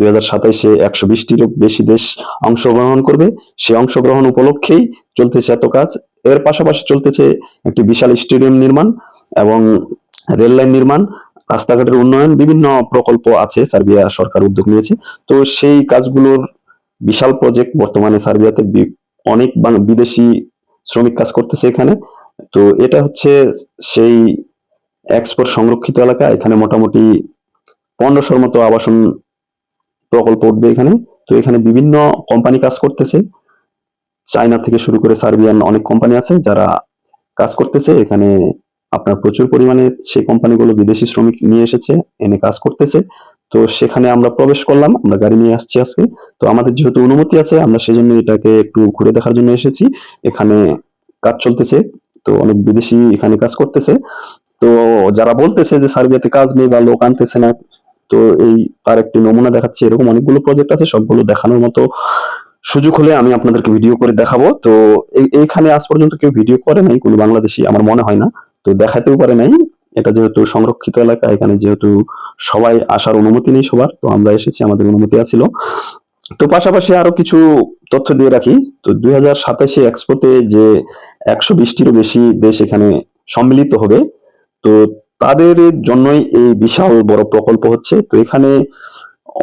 দুই হাজার সাতাইশে একশো বেশি দেশ অংশগ্রহণ করবে। সেই অংশগ্রহণ উপলক্ষেই চলতেছে এত কাজ। এর পাশাপাশি চলতেছে একটি বিশাল স্টেডিয়াম নির্মাণ এবং রেল লাইন নির্মাণ। রাস্তাঘাটের উন্নয়ন, বিভিন্ন প্রকল্প আছে সার্বিয়া সরকার উদ্যোগ নিয়েছে। তো সেই কাজগুলোর বিশাল প্রজেক্ট বর্তমানে সার্বিয়াতে অনেক বিদেশি শ্রমিক কাজ করতেছে এখানে। তো এটা হচ্ছে সেই এক্সপোর্ট সংরক্ষিত এলাকা। এখানে মোটামুটি পনেরোশোর মতো আবাসন প্রকল্প উঠবে এখানে। তো এখানে বিভিন্ন কোম্পানি কাজ করতেছে। চায়না থেকে শুরু করে সার্বিয়ান অনেক কোম্পানি আছে যারা কাজ করতেছে। এখানে আপনার প্রচুর পরিমাণে সেই কোম্পানিগুলো বিদেশি শ্রমিক নিয়ে এসেছে, এনে কাজ করতেছে। তো সেখানে আমরা প্রবেশ করলাম, আমরা গাড়ি নিয়ে আসছি আজকে। তো আমাদের যেহেতু অনুমতি আছে, আমরা সেজন্য এটাকে একটু ঘুরে দেখার জন্য এসেছি। এখানে কাজ চলতেছে, তো অনেক বিদেশি এখানে কাজ করতেছে। তো যারা বলতেছে যে সার্বিয়াতে কাজ নেই বা লোক আনতেছে না তো এই তার একটি নমুনা দেখাচ্ছি, এরকম অনেকগুলো প্রজেক্ট আছে, সবগুলো দেখানোর মতো সুযোগ হলে আমি আপনাদেরকে ভিডিও করে দেখাবো। তো এই- এইখানে আজ পর্যন্ত কেউ ভিডিও করে নাই, কোনো বাংলাদেশি, আমার মনে হয় না। তো দেখাতেও পারে নাই। এটা যেহেতু সংরক্ষিত এলাকা, এখানে যেহেতু সবাই আসার অনুমতি নেই সবার, তো আমরা এসেছি, আমাদের অনুমতি আছিল। তো পাশাপাশি আরও কিছু তথ্য দিয়ে রাখি। তো দুই হাজার সাতাশে এক্সপোতে যে একশো বিশটিরও বেশি দেশ এখানে সম্মিলিত হবে, তো তাদের জন্যই এই বিশাল বড় প্রকল্প হচ্ছে। তো এখানে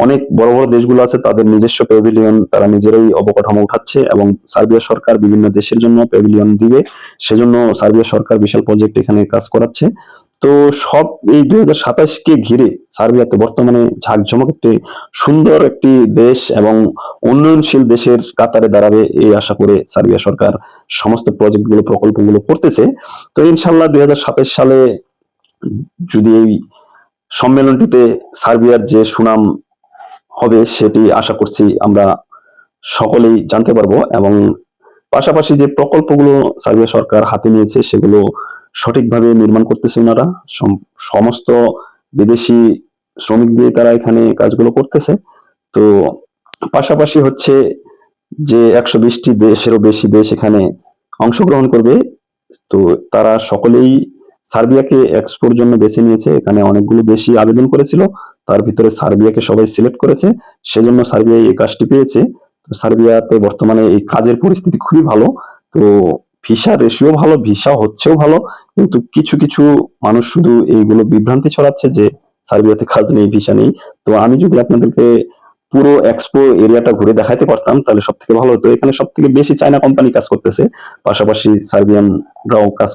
অনেক বড় বড় দেশগুলো আছে, তাদের নিজস্ব প্যাভিলিয়ন তারা নিজেরাই অবকাঠামো উঠাচ্ছে এবং সার্বিয়া সরকার বিভিন্ন দেশের জন্য প্যাভিলিয়ন দিবে। সেজন্য সার্বিয়া সরকার বিশাল প্রজেক্ট এখানে কাজ করাচ্ছে। তো সব এই দুই হাজার সাতাশকে ঘিরে সার্বিয়াতে বর্তমানে ঝাঁকঝমক একটি সুন্দর একটি দেশ এবং উন্নয়নশীল দেশের কাতারে দাঁড়াবে এই আশা করে সার্বিয়া সরকার সমস্ত প্রজেক্টগুলো প্রকল্পগুলো করতেছে। তো ইনশাল্লাহ দুই হাজার সাতাশ সালে যদি এই সম্মেলনটিতে সার্বিয়ার যে সুনাম হবে সেটি আশা করছি আমরা সকলেই জানতে পারব এবং পাশাপাশি যে প্রকল্পগুলো সার্বিয়া সরকার হাতে নিয়েছে সেগুলো সঠিকভাবে নির্মাণ করতেছে ওনারা। সমস্ত বিদেশি শ্রমিক দিয়ে তারা এখানে কাজগুলো করতেছে। তো পাশাপাশি হচ্ছে যে একশো বিশটি দেশেরও বেশি দেশ এখানে অংশগ্রহণ করবে। তো তারা সকলেই সার্বিয়াকে এক্সপোর জন্য বেছে নিয়েছে। এখানে অনেকগুলো দেশই আবেদন করেছিল। তার ভিতরে সার্বিয়াকে সবাই সিলেক্ট করেছে। সেজন্য সার্বিয়া এই কাজটি পেয়েছে। তো সার্বিয়াতে বর্তমানে এই কাজের পরিস্থিতি খুবই ভালো। তো ভিসা রেশিও ভালো, ভিসা হচ্ছেও ভালো। কিন্তু কিছু কিছু মানুষ শুধু এইগুলো বিভ্রান্তি ছড়াচ্ছে যে সার্বিয়াতে কাজ নেই, ভিসা নেই। তো আমি যদি আপনাদেরকে পুরো এক্সপো এরিয়াটা ঘুরে দেখাতে পারতাম, তাহলে সব থেকে ভালো হতো। এখানে সব থেকে বেশি চায়না কোম্পানি কাজ করতেছে। পাশাপাশি সার্বিয়ানরাও কাজ